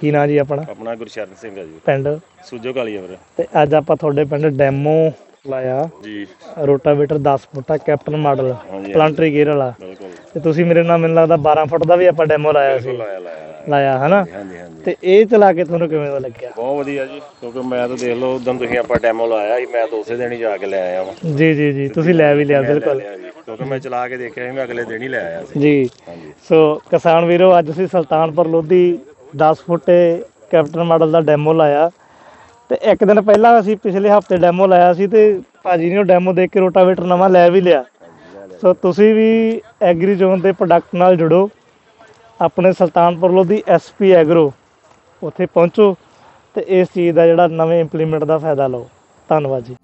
ਕੀ ਨਾਂ ਜੀ ਆਪਣਾ? ਆਪਣਾ ਗੁਰਸ਼ਰਨ ਸਿੰਘ ਹੈ ਜੀ। ਪਿੰਡ? ਸੂਜੋ ਕਾਲੀ ਵੀਰ। ਤੇ ਅੱਜ ਆਪਾਂ ਤੁਹਾਡੇ ਪਿੰਡ ਡੈਮੋ ਲਾਇਆ। ਜੀ। ਰੋਟਾਵੇਟਰ 10 ਫੁੱਟਾ ਕੈਪਟਨ ਮਾਡਲ ਪਲਾਂਟਰੀ ਗੇਅਰ ਵਾਲਾ। ਬਿਲਕੁਲ। ਤੇ ਤੁਸੀਂ ਮੇਰੇ ਨਾਲ ਮੈਨੂੰ ਲੱਗਦਾ 12 ਫੁੱਟ ਦਾ ਵੀ ਆਪਾਂ ਡੈਮੋ ਲਾਇਆ ਸੀ। ਲਾਇਆ ਲਾਇਆ ਲਾਇਆ। ਹਨਾ? ਤੇ ਇਹ ਚਲਾ ਕੇ ਤੁਹਾਨੂੰ ਕਿਵੇਂ ਦਾ ਲੱਗਿਆ? ਬਹੁਤ ਵਧੀਆ ਜੀ ਕਿਉਂਕਿ ਮੈਂ ਤਾਂ ਦੇਖ ਲਓ ਉਦੋਂ ਤੁਸੀਂ ਆਪਾਂ ਡੈਮੋ ਲਾਇਆ ਸੀ ਮੈਂ ਤਾਂ ਉਸੇ ਦਿਨ ਹੀ ਜਾ ਕੇ ਲੈ ਆਇਆ ਵਾਂ। ਜੀ ਜੀ ਜੀ ਤੁਸੀਂ ਲੈ ਵੀ ਲਿਆ ਬਿਲਕੁਲ। ਕਿਉਂਕਿ ਮੈਂ ਚਲਾ ਕੇ ਦੇਖਿਆ ਸੀ ਮੈਂ ਅਗਲੇ ਦਿਨ ਹੀ ਲੈ ਆਇਆ ਸੀ। ਜੀ। ਸੋ ਕਿਸਾਨ ਵੀਰੋ ਅੱਜ ਅਸੀਂ Sultanpur Lodhi 10 foot captain model ਦਾ ਡੈਮੋ ਲਾਇਆ। ਤੇ ਇੱਕ ਦਿਨ ਪਹਿਲਾਂ ਅਸੀਂ ਪਿਛਲੇ ਹਫ਼ਤੇ ਡੈਮੋ ਲਾਇਆ ਸੀ ਤੇ ਭਾਜੀ ਨੇ ਉਹ ਡੈਮੋ ਦੇਖ ਕੇ ਰੋਟਾਵੇਟਰ ਨਵਾਂ ਲੈ ਵੀ ਲਿਆ। ਸੋ ਤੁਸੀਂ ਵੀ ਐਗਰੀ ਜ਼ੋਨ ਦੇ ਪ੍ਰੋਡਕਟ ਨਾਲ ਜੁੜੋ। ਆਪਣੇ ਸੁਲਤਾਨਪੁਰ ਲੋਧੀ ਐਸਪੀ ਐਗਰੋ ਉੱਥੇ ਪਹੁੰਚੋ ਤੇ ਇਸ ਚੀਜ਼ ਦਾ ਜਿਹੜਾ ਨਵੇਂ ਇੰਪਲੀਮੈਂਟ ਦਾ ਫਾਇਦਾ ਲਓ। ਧੰਨਵਾਦ ਜੀ।